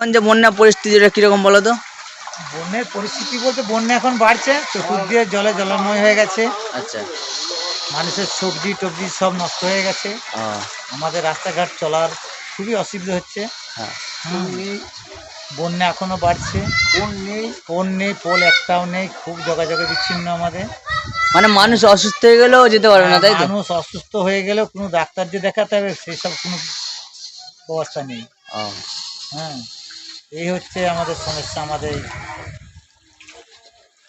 এখন যে বন্যা পরিস্থিতিটা কীরকম বলো তো? বন্যার পরিস্থিতি বলতে বন্যা এখন বাড়ছে চতুর্দিকে জলে জলময় হয়ে গেছে। আচ্ছা। মানুষের সবজি টবজি সব নষ্ট হয়ে গেছে। আমাদের রাস্তাঘাট চলার খুবই অসুবিধা হচ্ছে। হ্যাঁ। বন্যা এখনও বাড়ছে। পোল নেই। পোল নেই পোল একটাও নেই খুব যোগাযোগে বিচ্ছিন্ন আমাদের। মানে মানুষ অসুস্থ হয়ে গেলেও যেতে পারবে না তাই তো? মানুষ অসুস্থ হয়ে গেলেও কোনো ডাক্তার যে দেখাতে হবে সেই সব কোনো ব্যবস্থা নেই। হ্যাঁ। এই হচ্ছে আমাদের সমস্যা আমাদের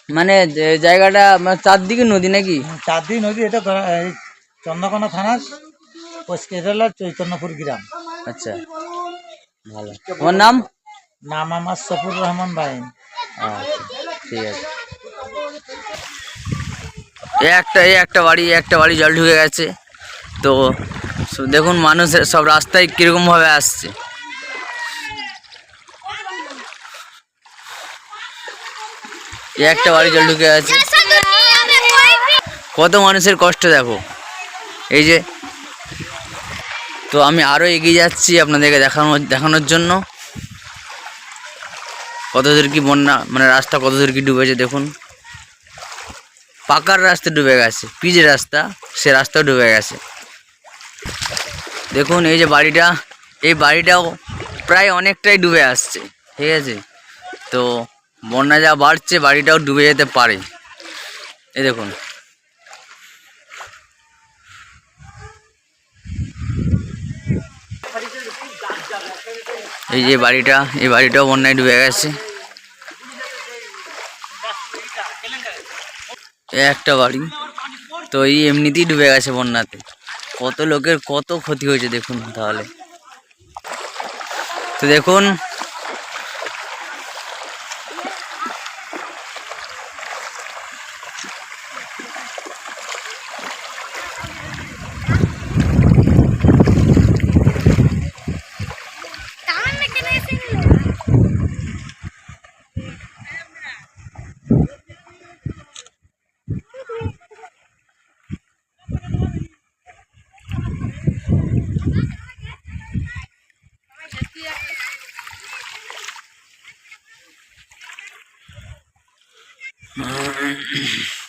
মানে জায়গাটা মানে চারদিকে নদী নাকি? চারদিন নদী এটা চন্দ্রকোনা থানার এটা চৈতন্যপুর গ্রাম। আচ্ছা ভালো। তোমার নাম? নাম আমার সফুর রহমান বাইন আচ্ছা ঠিক আছে। একটা এই একটা বাড়ি একটা বাড়ি জল ঢুকে গেছে। তো দেখুন মানুষের সব রাস্তায় কীরকমভাবে আসছে। একটা বাড়ি জল ঢুকে আছে। কত মানুষের কষ্ট দেখো। এই যে, তো আমি আরও এগিয়ে যাচ্ছি আপনাদেরকে দেখানো দেখানোর জন্য। কত দূর কি বন্যা মানে রাস্তা কত দূর কি ডুবেছে দেখুন। পাকার রাস্তা ডুবে গেছে পিচ রাস্তা, সে রাস্তাও ডুবে গেছে। দেখুন, এই যে বাড়িটা, এই বাড়িটাও প্রায় অনেকটাই ডুবে আসছে, ঠিক আছে? তো বন্যা যা বাড়ছে, বাড়িটাও ডুবে যেতে পারে। এই দেখুন। এই যে বাড়িটা, এই বাড়িটাও বন্যায় ডুবে গেছে। একটা বাড়ি, তো এই এমনিতেই ডুবে গেছে বন্যাতে। কত লোকের কত ক্ষতি হয়েছে, দেখুন তাহলে। তো দেখুন Uh,